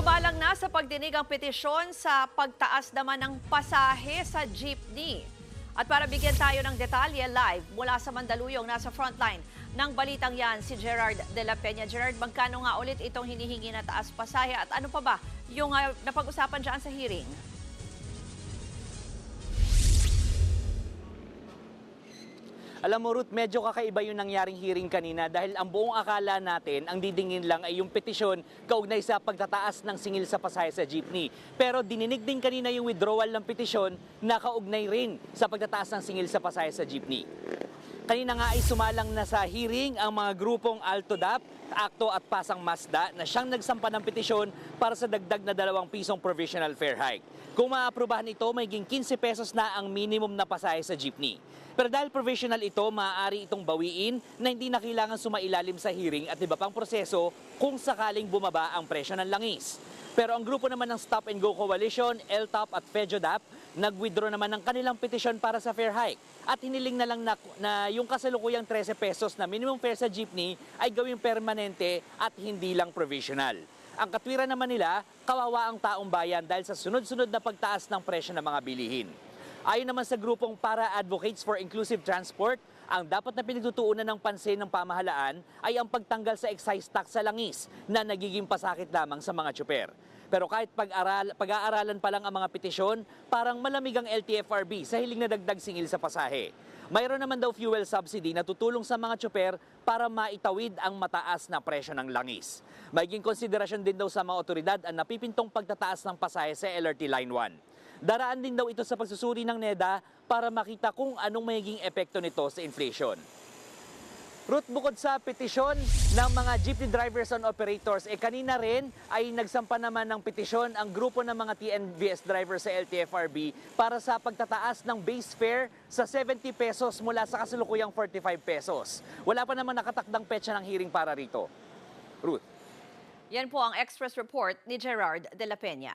Sumalang na sa pagdinig ang petisyon sa pagtaas naman ng pasahe sa jeepney. At para bigyan tayo ng detalye live mula sa Mandaluyong, nasa frontline ng balitang yan si Gerard de la Peña. Gerard, magkano nga ulit itong hinihingi na taas pasahe at ano pa ba yung ah, napag-usapan dyan sa hearing? Alam mo Ruth, medyo kakaiba yung nangyaring hearing kanina dahil ang buong akala natin, ang didingin lang ay yung petisyon kaugnay sa pagtataas ng singil sa pasahe sa jeepney. Pero dininig din kanina yung withdrawal ng petisyon na kaugnay rin sa pagtataas ng singil sa pasahe sa jeepney. Kanina nga ay sumalang na sa hearing ang mga grupong Altodap, Akto at Pasang Mazda na siyang nagsampa ng petisyon para sa dagdag na dalawang pisong provisional fare hike. Kung maaprubahan ito, magiging 15 pesos na ang minimum na pasahe sa jeepney. Pero dahil provisional ito, maaari itong bawiin na hindi na kailangan sumailalim sa hearing at iba pang proseso kung sakaling bumaba ang presyo ng langis. Pero ang grupo naman ng Stop and Go Coalition, LTOP at FEDJODAP, nag-withdraw naman ng kanilang petisyon para sa fare hike. At hiniling na lang na, na yung kasalukuyang 13 pesos na minimum fare sa jeepney ay gawing permanente at hindi lang provisional. Ang katwiran naman nila, kawawa ang taong bayan dahil sa sunod-sunod na pagtaas ng presyo ng mga bilihin. Ayon naman sa grupong Para Advocates for Inclusive Transport, ang dapat na pinagtutuunan ng pansin ng pamahalaan ay ang pagtanggal sa excise tax sa langis na nagiging pasakit lamang sa mga tsuper. Pero kahit pag-aral, pag-aaralan pa lang ang mga petisyon, parang malamig ang LTFRB sa hiling na dagdag singil sa pasahe. Mayroon naman daw fuel subsidy na tutulong sa mga tsuper para maitawid ang mataas na presyo ng langis. Magiging konsiderasyon din daw sa mga otoridad ang napipintong pagtataas ng pasahe sa LRT Line 1. Daraan din daw ito sa pagsusuri ng NEDA para makita kung anong magiging epekto nito sa inflation. Ruth, bukod sa petisyon ng mga jeepney drivers and operators, eh kanina rin ay nagsampa naman ng petisyon ang grupo ng mga TNVS drivers sa LTFRB para sa pagtataas ng base fare sa 70 pesos mula sa kasalukuyang 45 pesos. Wala pa naman nakatakdang petsa ng hearing para rito. Ruth. Yan po ang Express Report ni Gerard de la Peña.